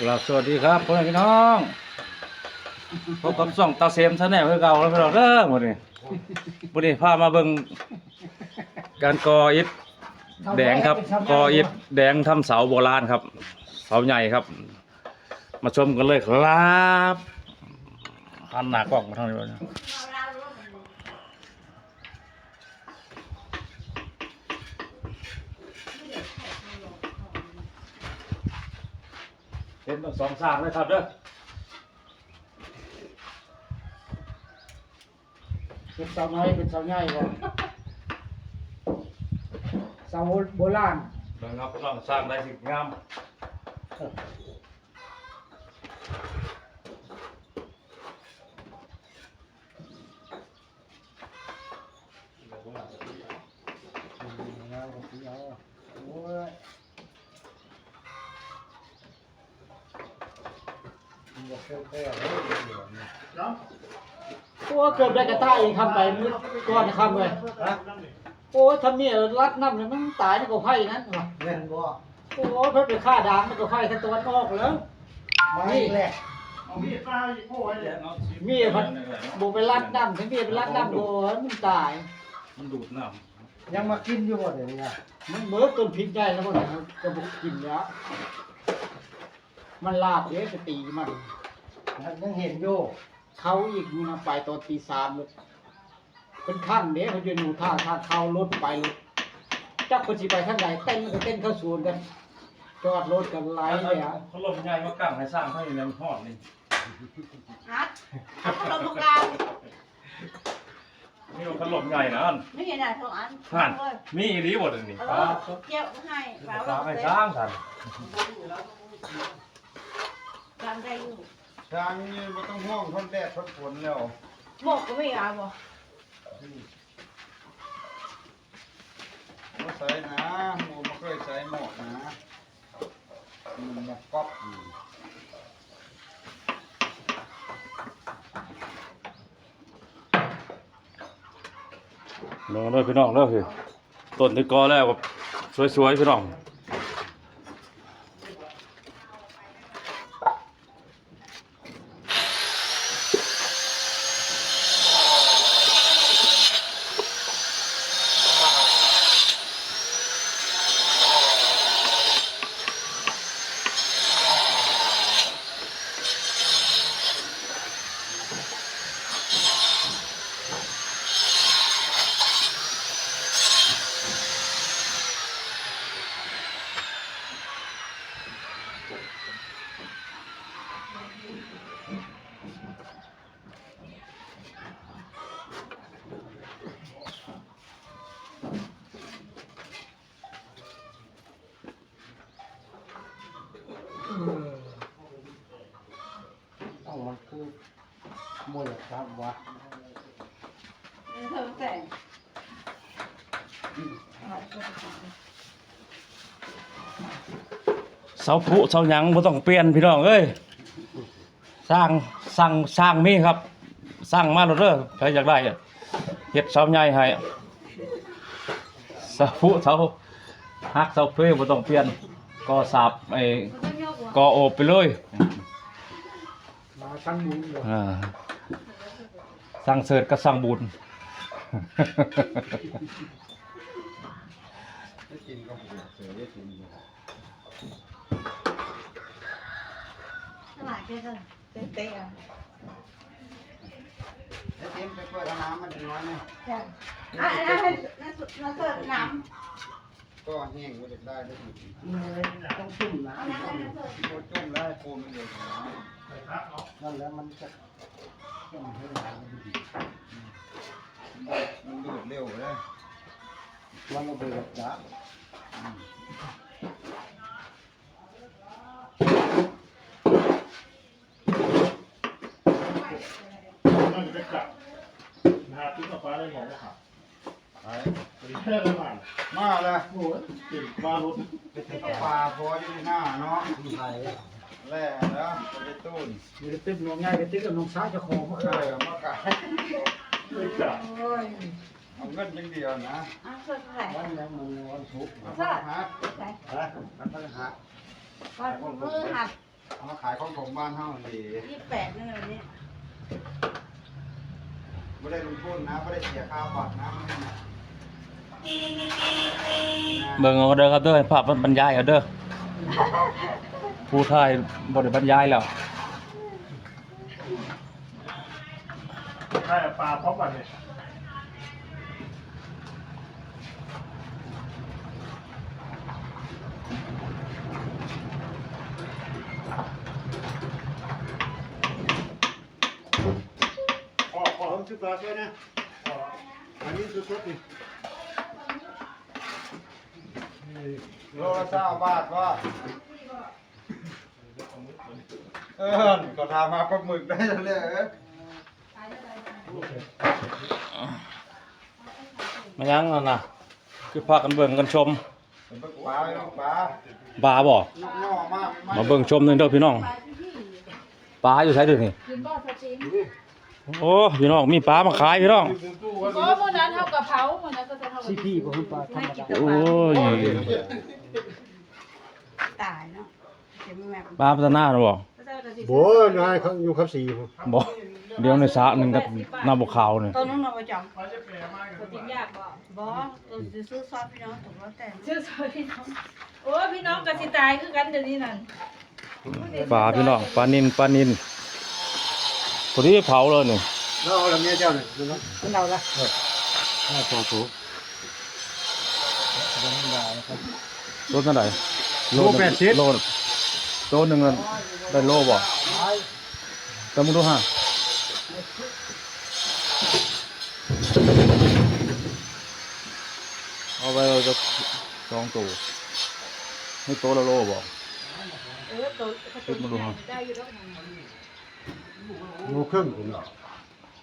ครับสวัสดีครับพ่อแม่พี่น้องพบกับช่องตาเซมชาแนลคือเก่าแล้วพี่น้องเด้อหมดนี่วันนี้พามาเบิ่งการกออิฐแดงครับกออิฐแดงทำเสาโบราณครับ เสาใหญ่ครับ มาชมกันเลยครับหันหน้ากล้องมาทางนี้เลย เป็นทั้งสองสร้างเลยครับเด้อเป็นเสาน้อยเป็นเสาใหญ่บ่เสาโบราณ เบิ่งครับน้องสร้างได้สิงาม โเกือบได้กระต่ายอีกคำไปมืดก้อนคำเลยโอ้ยทำเนี่ยรัดน้ำเนี่ยมันตายในกอไผ่นั้นว่ะเล่นบ่โอ้ยเพิ่นไปฆ่าดางในกอไผ่ทางตะวันออกแล้วไม่แหละมีดพันโบไปรัดน้ำทั้งมีดไปรัดน้ำโบมันตาย มันดูดน้ยังมากินอยู่บ่เดี๋ยวนี้นะมันเบิดต้นพริกใหญ่แล้วมันกระบุกกินยะมันลาบเด้จะตีมันยังเห็นอยู่ เขาอีกอยู่นะไปตอนตีสามเลยเป็นข้างเด้เขาจะอยู่ท่าทางเข้ารถไปรถจักคนสิไปทางไหนเต้นก็เต้นเข้าสวนกัน จอดรถกันไล่เลยอะเขาลมใหญ่มากางให้สร้างเขาอยู่ในห้องนี่ฮัทพัดลมทุกลางนี่มันขลมใหญ่นะอันไม่เห็นอะไรทุกอันห่านเออมีอีหลีหมดอันนี้เออเจ้าให้ฝาสร้างไว้ให้สร้างสันกลางได้อยู่ ทางนี้บ่ต้องห่วงทนแดดทนฝนแล้วหมกก็ไม่เอาบ่บ่ใส่นะหมูบ่เคยใส่หมอกนะมันมาก๊อบอยู่ลองเลยพี่น้องเด้อพี่ต้นที่กอแล้วแบบสวยๆพี่น้องเออ ต้องมันคือมวยครับวะ เธอแต่ง เสาผุเสาหยังบ่ต้องเปลี่ยนพี่น้องเอ้ยสร้างสร้างสร้างมีครับ สร้างมาแล้วเด้อใครอยากได้อะเฮ็ดเสาใหญ่ให้เสาผุเสาหักเสาเพลบ่ต้องเปลี่ยนก็สาบไอ้มันก็ยกหัวก็โอบไปเลยมาทั้งบุญเลยอ่าสั่งเสิร์ชก็สั่งบุญ ได้กินก็บ่เสือได้กินอยู่ ขนาดแค่ก็เตะๆอะได้กินไปเปิดเอาน้ำมันน้อยนึงใช่อะอันนั้นนั่นนั่นเสิร์ฟน้ก็แห้งบ่ได้ได้ได้กินต้องชุ่มนะำเอาน้ำนั่นเสิร์ฟบ่จุ่มได้โคมมันเลยนะนั่นแล้วมันจะต้องให้น้ำดีมันดูดเร็วเลยมันก็เบิดจ้ะ มันจะกลับ นะฮะที่ฟ้าได้มองว่าขับไปเป็นแค่ละหมาดมาแล้วโอ้ยติดมารถปลาพออยู่ที่หน้าเนาะแล่แล้วจะไปตุ้นมีแต่ตึ้มน้องง่ายไปตึ้มกับน้องซ้ายเจะของมาเอขายอมาขายไม่กลับโอ้ยเอาเงินอย่างเดียวนะอะเสิร์ฟเท่าไหร่วันนั้นมันวันทุกข์เอาพระหัสไหนเอาพระหัสวันมือหัดพเอามาขายของผมบ้านเฮาดียี่สิบแปดนี่วันนี้ ไม่ได้ลงทุนนะไม่ได้เสียค่าบัตรนะไม่ได้เบิ่งเอาเด้อครับเด้อภาพมันบรรยายเอาเด้อผู้ถ่ายบ่ได้บรรยายแล้วใช่ปลาพร้อมกันเลยพอพอผ มชื่อปลาช่วยนะพออันนี้สุดๆนี่นี่โลละเก้าบาทว่าเออก็ทามาปลาหมึกได้เลยเออมายังนั่นน่ะคือพากันเบิ่งกันชมเป็นปลาปลาไม่ต้องปลาปลาบ่ลูกย่อมากไม่มาเบิ่งชมหนึงเด้อพี่น้องปลาอยู่ไสเด้อนี่คืนบ่อสจิม โอ้พี่น้องมีปลามาขายพี่น้องเพราะวันนั้นเท่ากับเผาวันนั้นก็จะเท่ากับซีพีบ่ฮู้ปลาธรรมดาโอ้ยตายเนาะเดี๋ยวแม่ปลาพัฒนาเนาะบ่โบ้นายเขาอยู่ครับสี่ผมบ่เดี๋ยวในสระหนึงกับน้ำบ่ขาวนี่ตัวนู้นเอาไปจองตัวจริงยากบ่บ่ตัวจะซื้อซอสพี่น้องถูกแล้วแต่ซื้อซอสพี่น้องโอ้พี่น้องก็สิตายคือกันเดี๋ยวนี้นั่นปลาพี่น้องปลานินปลานิน พอดีเผาเลยนี่แล้วเอาละเมียเจ้าเนี่ยดูนะมันเอาละห้าสองถูกโลเท่าไหร่โลแปดสิบโลโลหนึงนั่นได้โลบ่แต่มึงดูฮะเอาไปเราจะสองตัวให้โตวละโลบ่เออตัวตัวได้อยู่แล้ว โลครึ่งผมเนาะ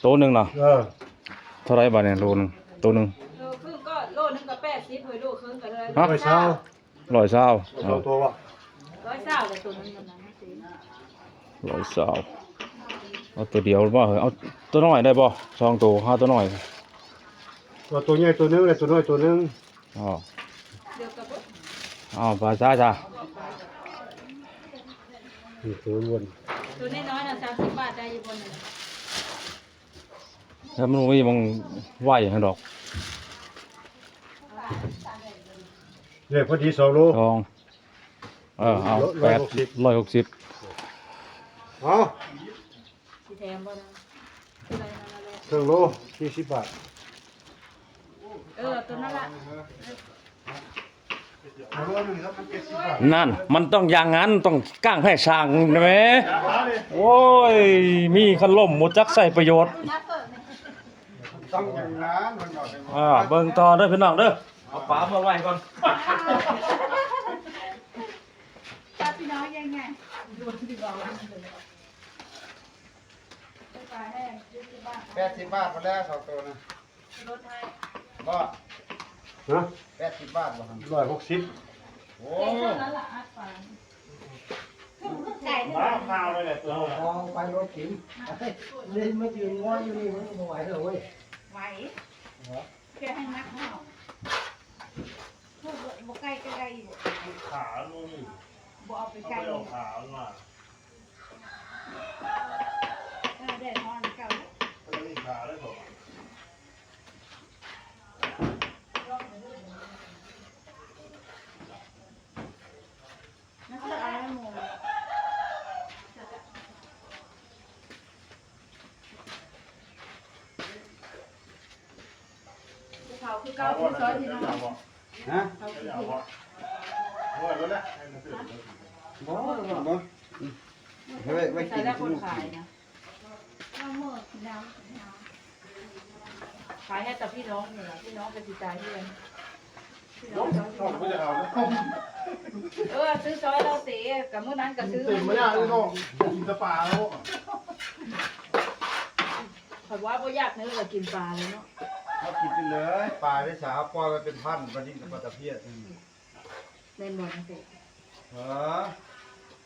โตวหนึงน่ะเออเท่าไหรบาทเนี่ยโลหนึงตัวหนึงโลครึ่งก็โลนึงก็แปดสิบเลยโลครึ่งก็เลยฮะไปเช้าร้อยเศร้าสองตัววะร้อยเศร้าเลยตัวนึงนั่นนะสิร้อยเศร้าเอาตัวเดียวบ่เหรอเอาตัวน้อยได้บ่สองตัวห้าตัวน้อยตัวตัวใหญ่ตัวนึงเลยตัวน้อยตัวนึงอ๋อเดี๋ยวกับอ้าวปลาซ่าจ้า นี่ตัววนตัวน้อยๆน่ะสามสิบบาทได้อยู่บนนึงถ้ามันไม่มองไหวให้ดอกเนี่ยพอดีสองโลทองเออเอาร้แปอยดหกสิบร้อยหกสิบเอาสีแถมบ่นะตัวไหนนั่นแหละเครื่องโลสี่สิบบาท เออตัวนั่นละเอาโลห นั่น มันต้องอย่างนั้นต้องก้างแพร่ช่างนะแหมโอ้ย มีคันล่มหมดจักใส่ประโยชน์ต้องอย่างนั้นอ่าเบิ่งต่อเด้อพี่น้องเด้อเอาปลามาไว้ก่อนป้าพี่น้องยังไงดูดีกว่าแปดสิบบาทพอแล้วสองตัวนะรถให้บ่ นะแปดสิบบาทบ่ครับร้อยหกสิบโอ้เท่านั้นละอัดฟังไก่มาข้าวเลยแหละตัวเอาไปรถกินเล่นมายืนง้ออยู่นี่มันบ่ไหวแล้วเว้ยไหวแค่ให้นักเข้าพวกบ่ใกล้ใกล้อยู่ขาลงบ่เอาไปเอาไกลไปเอาขาลงมาเออได้ทอนเก่าก็นี่ขาเลยผม นักเตะอะไรหมูเขา คือเก้าที่ซอยที่น้องฮะเขาคือเอาวะเอาไว้แล้วแหละให้มันเสร็จแล้วบ่บ่เฮ้ยไว้ใส่กินแล้วคนขายนะเอาหมดน้ขายให้แต่พี่น้องเนี่ยพี่น้องเป็นจิตใจเพื่อนพี่น้องงซอยน้องไม่ได้เอาแล้วเออซื้อซอยเราเตะกับมื้อนั้นก็ซื้อตื่นมาได้เลยน้องกินสปาแล้วข่อยว่าบ่อยากเนื้อก็กินปลาเลยเนาะ ถ้ากินไปเลยปลาได้สาวปอไปเป็นพันปลาดิ่งกับปลาตะเพียนในหมดนตะเออ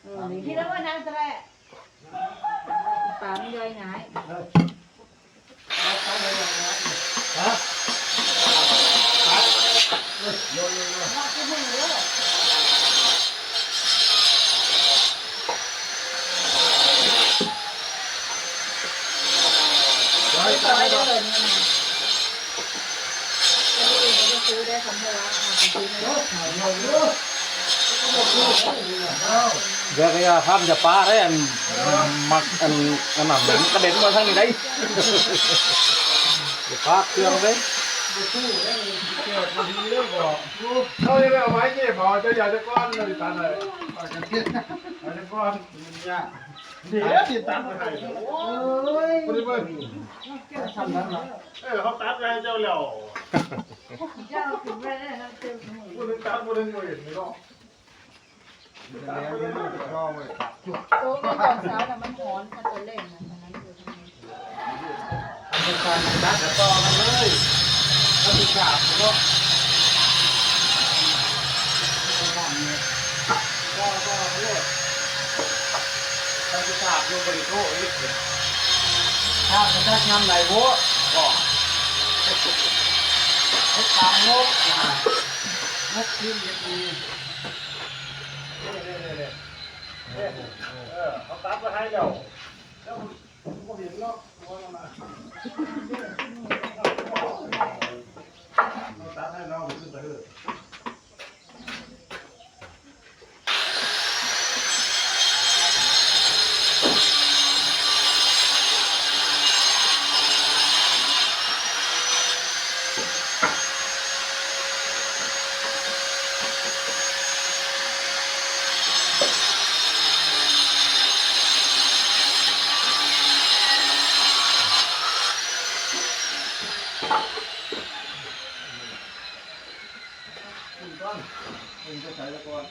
เออนี่คิดแล้วว่านั่นแหลปลาไม่ย่อยง่ายฮะโยนโยนโยนไปไปเลย ได้คำว่าหาซื้อไม่ได้เดี๋ยวก็อย่าทำจะปลาได้อันมักอันอันหนั้นเหมือนกระเด็นมาทางนี้ได้เดี๋ยวปลาเครื่องเลยเขาเลยเอาไม้เก็บเอจะอยากจะก้อนเลยตันเลยอยากจะก้อนเนี่ย เดี๋ยวติดตัดไปให้โอ้ยคุณเบิ้ลทำนั้นเหรอเออเขาตัดไปให้เจ้าแล้วเจ้าถึงไปได้แล้วเจอหนูคุณตัดคุณอยู่อย่รอแล้วยังไม่ได้เข้าเลยโอ้ไม่ตอนเช้าน่ะมันหอนมันจะเล่นนะอันนั้นอยู่ตรงนี้ทำการตัดต่อกันเลยแล้วมีฉาบก็ก็ก็โลดไปฉาบลงบริโภคอีกฉาบจะได้งานไหนโว้ก็ให้ตามงบงบทีมยังมีเออเขาตัดไปให้แล้วแล้วก็เห็นเนาะว่ามันเขาตัดให้เราขึ้นไปเถอะคุณก้อนคุณจะใช้ตะกอน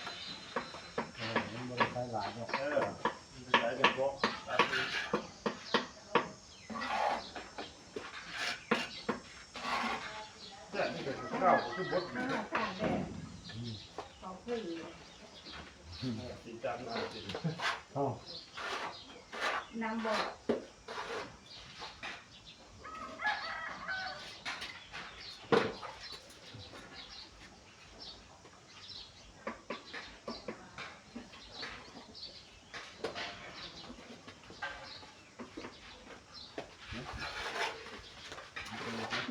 เออมันบริใช้หลายเนาะเออมันจะใช้เป็นบล็อกตัดไปเนี่ยนี่เป็นข้าวคือบดนี่เขาคุยสีจานมาสิ เอ้า นางบอก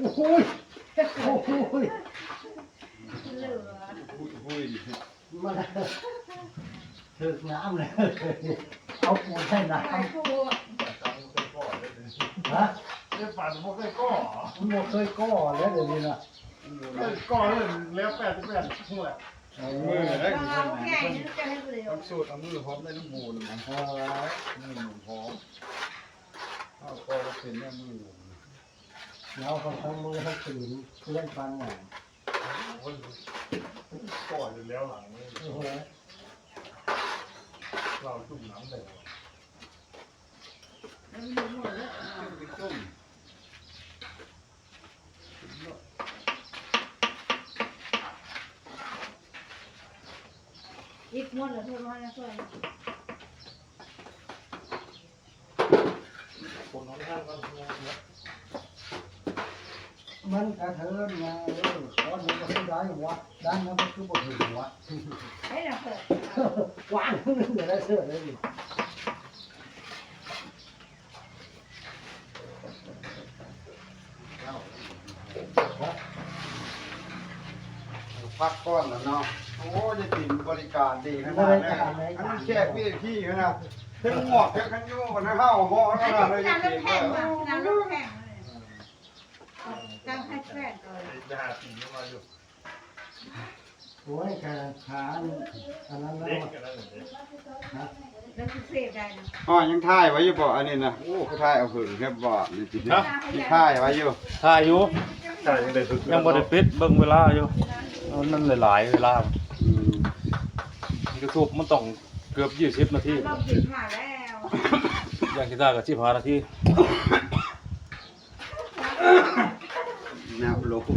อ้โหยโอ้โหยเหลือมันถึกน้ำเลยเอาปูใส่น้ไปพูดตังเคยก่อเลยำฮะเนี่ยฝันพวกเคยก่อมันบ่เคยก่อแล้วเดี๋ยวนี้นะก่อเลยแล้วแปดสิบแปดหัวเอมืออได้กินึกจะให้เร็วต้องสูตรเอามือพร้อมได้ลูกบูนมันเอาไว้มือหนุ่มพร้อมเอาก็เป็นแม่มือ แล้วก็ทั้งมือทั้งตื่นเพื่อนฟังหน่อยก่ออยู่แล้วหลังนี้โอ้โหเราจุ่มน้ำเลยแล้วมันหมไปต้มอีกมดแล้วเท่าไหร่นะช่วยคนน้องท่านก็ทำงงนะ มันกระเทินมาเออตอนนี้ก็ไม่ได้วะด้านนั้นมันคือบ่ถึงวะให้เราเปิดวางนึงเดี๋ยวได้เสื้อเลยดิพักก้อนแล้วเนาะ โอ้จะติ่มบริการดีขนาดนี้อันนี้แค่พี่พี่นะถึงหมวกแค่ขันยูนะข้าหม้อขนาดเลยจริงๆเลย ตั้งให้แฟนก่อนจะหาสีเข้ามาอยู่โอ้ยการขาอันนั้นแล้เด็กวกันแล้วเด็กนะแล้วคือเสพได้นะอ๋อยังถ่ายไว้อยู่บ่อันนี้นะโอ้เขาถ่ายเอาหึงแค่บ่นี่จริงๆยังถ่ายไว้อยู่ถ่ายอยู่ใช่ยังได้ถึงยังบ่ได้ปิดเบิ่งเวลาอยู่เอานั่นหลายๆเวลาอืม YouTube มันต้องเกือบ20นาทีเราปิดมาแล้วอย่างที่ได้ก็15นาทีแนวโลโก้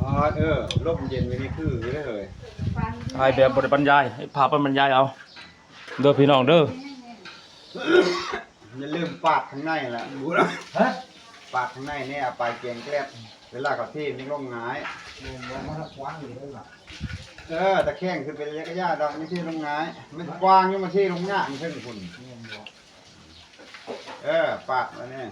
อ๋อเออลมเย็นไม่นี่คือไม่ได้เลยฟันถ่ายแบบบ่ได้บรรยายให้ภาพมันบรรยายเอา เด้อพี่น้องเด้ออย่าลืมปาดข้างในล่ะบูนะฮะปาดข้างในเนี่ยเอาไปเกียงแกลบเวลาเขาเทศนี่ลงหงายลงมาทักวางอยู่เลยล่ะเออตะแคงคือเป็นระยะระยะดอกไม่เทลงหงายมันกว้างอยู่มาเทลงหน้ามันขึ้นคุณเออปาดมาเนี่ย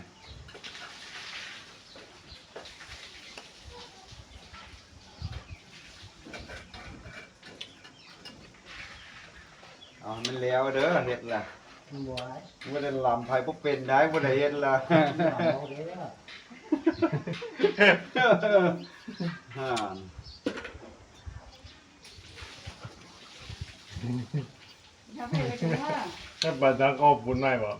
เอาให้มันแล้วเด้อเฮ็ดล่ะบัวบ่ได้ลำไผบ่เป็นได้บ่ได้เฮ็ดล่ะเอาเด้อฮ่าอย่าไปเลยจ้าถ้าปัจจังก็บุญไม่บ่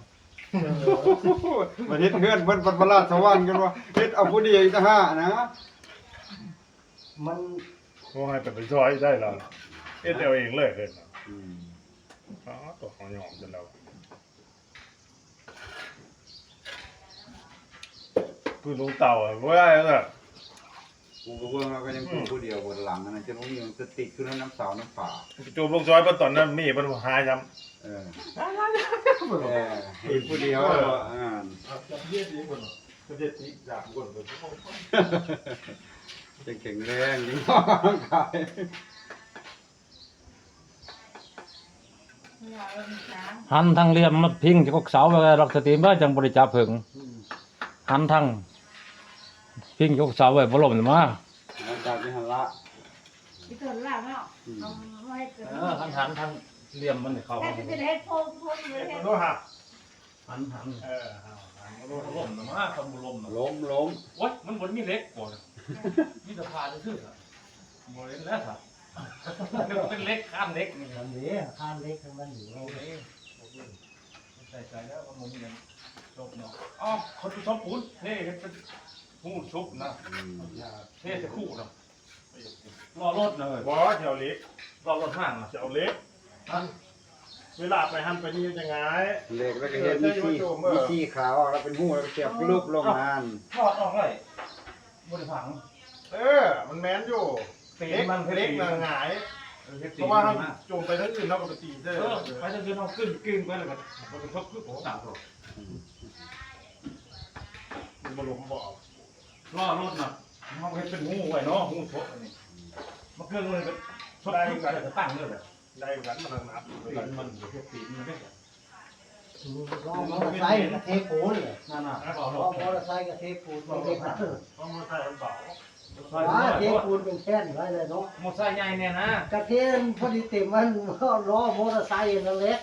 มาเฮ็ดเฮือนเพิ่นปัดประหลาดสวรรค์กันว่าเฮ็ดเอาผู้เดียวอีกต่างหากนะ มันก็ให้ไปไปช่วยได้แล้วเอ็ดเอาเองเลยเฮ็ดน่ะอืม อ๋อตัวของหยอมจนแล้วคือลุงเต่าอะบ่ได้แล้วน่ะกูก็เบิ่งแล้วก็ยังกูผู้เดียวบนหลังอันนั้นจนบ่มีสติขึ้นน้ำเสาน้ำป่าจูบลงซอยเพิ่นตอนนั้นมีเพิ่นหายซ้ำเออเออเฮ็ดผู้เดียวแล้วก็อ่าจะเฮ็ดอีกคนจะเฮ็ดอีกจากคนเพิ่นจะแข็งแรงยิ่งออกกำลังกาย หันทางเหลี่ยมมาพิงจะกกเสาไว้รักสตรีมว่าจังบริจาเพิงหันทางพิงจะกกเสาไว้บ่ล่มมาหลังจากที่หันละที่เกิดล่างเนาะเอาไว้เกิดเออหันหันทางเหลี่ยมมันเข้าแค่จะเป็นเฮ็ดโพงโพงเลยเฮ็ดโลหะหันหันเออเอาเอาบ่ล่มมาคำบ่ล่มล้มล้มโอ๊ยมันบ่มีเหล็กก่อนมีแต่ผ้าซื่อๆอะบ่เห็นแล้วครับ นึกว่าเป็นเหล็กข้ามเหล็กนี่อันนี้ข้านเล็กของมันอยู่โอเคใส่ใจแล้วก็บ่มีหยังจบเนาะอ๋อคนที่ชอบปูนนี่เป็นหูชุบนะอืมเทศจะคู่เนาะรอรถเลยบ่เที่ยวเล็กรอรถห้างนะเที่ยวเล็กเวลาไปหันไปนี่จะไงเหล็กแล้วก็เห็นมีขี้มีขี้ขาวออกแล้วเป็นหูแล้วก็เสียบรูปลงนานทอดออกเลยบริผังเออมันแม้นอยู่ ปีเล็กมันเล็กนะหงาย เพราะว่าถ้าจูงไปทั้งอื่นเราก็ไปตีได้เออไปจนเราขึ้นกึ่งไปแล้วก็มันเป็นทบคือผมสามตัวมันบรมบอกรอรถน่ะมันเห็นเป็นงูไว้เนาะงูชกอันนี้มันเครื่องเลยเป็นชกคือกันตั้งเลยแบบได้กันมันนับมันมันเห็นปีมันไม่รอมอเตอร์ไซค์กับเทปูนเลยนั่นน่ะนะรอรรอถมอเตอร์ไซค์กับเทปูนไม่ได้ขัดต้องมาใส่กันเป ล่าว้าเทปูนเป็นแค่นไว้เลยเนาะมอไซค์ใหญ่เนี่ยนะกระเทียมพอดีเต็มมันล้อมอเตอร์ไซค์นั่นเล็ก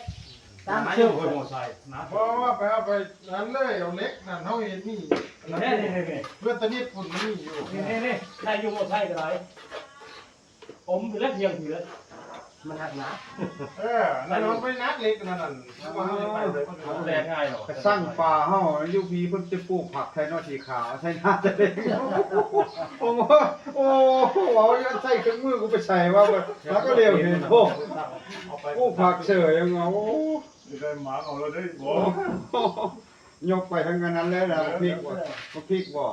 ตามเชื่อมมอไซค์นะเพราะว่าไปเอาไปนั้นเลยเอาเล็กนั่นเท่าเห็นนี่นี่นี่เพื่อนตะนิดฝุ่นนี่อยู่นี่นี่ใครอยู่มอไซค์ก็ได้อมไปแล้วเพียงเพียง มันหักหนาเออนั่นมันไปนักเล็กนั่นนั่นว่าไปเลยมันแรงง่ายหรอกก็สร้างป่าเฮาอยู่พีเพิ่นจะปลูกผักไทยนอสีขาวใส่หน้าจะเล็กโอ้โหโอ้โหเอายันใส่เครื่องมือกูไปใส่ว่าเบิดแล้วก็เร็วเห็นโอ้เอาไปปลูกผักเฉยยังเอาโอ้ได้หมาเอาเราได้บ่ยกไปทั้งนั้นเลยนะพริกบ่พริกบ่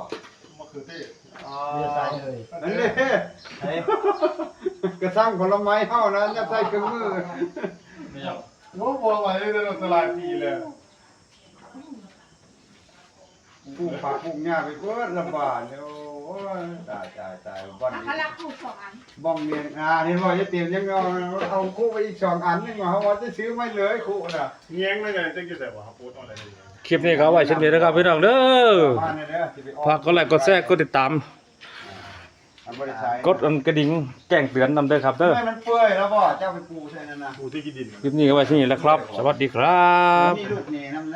มะเขือเทศอ๋อเรือใส่เลยนั่นเด้กระทั่งผลไม้เฮานั้นจะใส่เครื่องมือไม่เอาโอ้บัวไว้ในตลาดทีเลยปลูกผักปลูกหญ้าไปเบิดลำบากเด้อโอ้ยตายตายตายบ่อนพนี้ลักคู่สองอันบ้องเมียนอ่านี่บ่จะเตรียมยังเอาเอาคู่ไปอีกสองอันนึงว่าเฮาว่าจะซื้อไม่เลยคู่น่ะเงี้ยงไม่ได้จะกินแต่ว่าโพสอะไรนี่คลิปนี้ก็เอาไว้เช่นเดียวนะครับพี่น้องเด้อมาเนี่ยเด้อสิไปออกฝากกดไลค์กดแชร์กดติดตาม อันบ่ได้ใช้กดอันกระดิ่งแจ้งเตือนนำเด้อครับเด้อทำไมมันเปื่อยแล้วบ่เจ้าไปปูใส่นั่นน่ะปูที่กินดิน คลิปนี้ก็ไว้ที่นี่แหล้วครับ สวัสดีครับ มีลูกนี่นำได้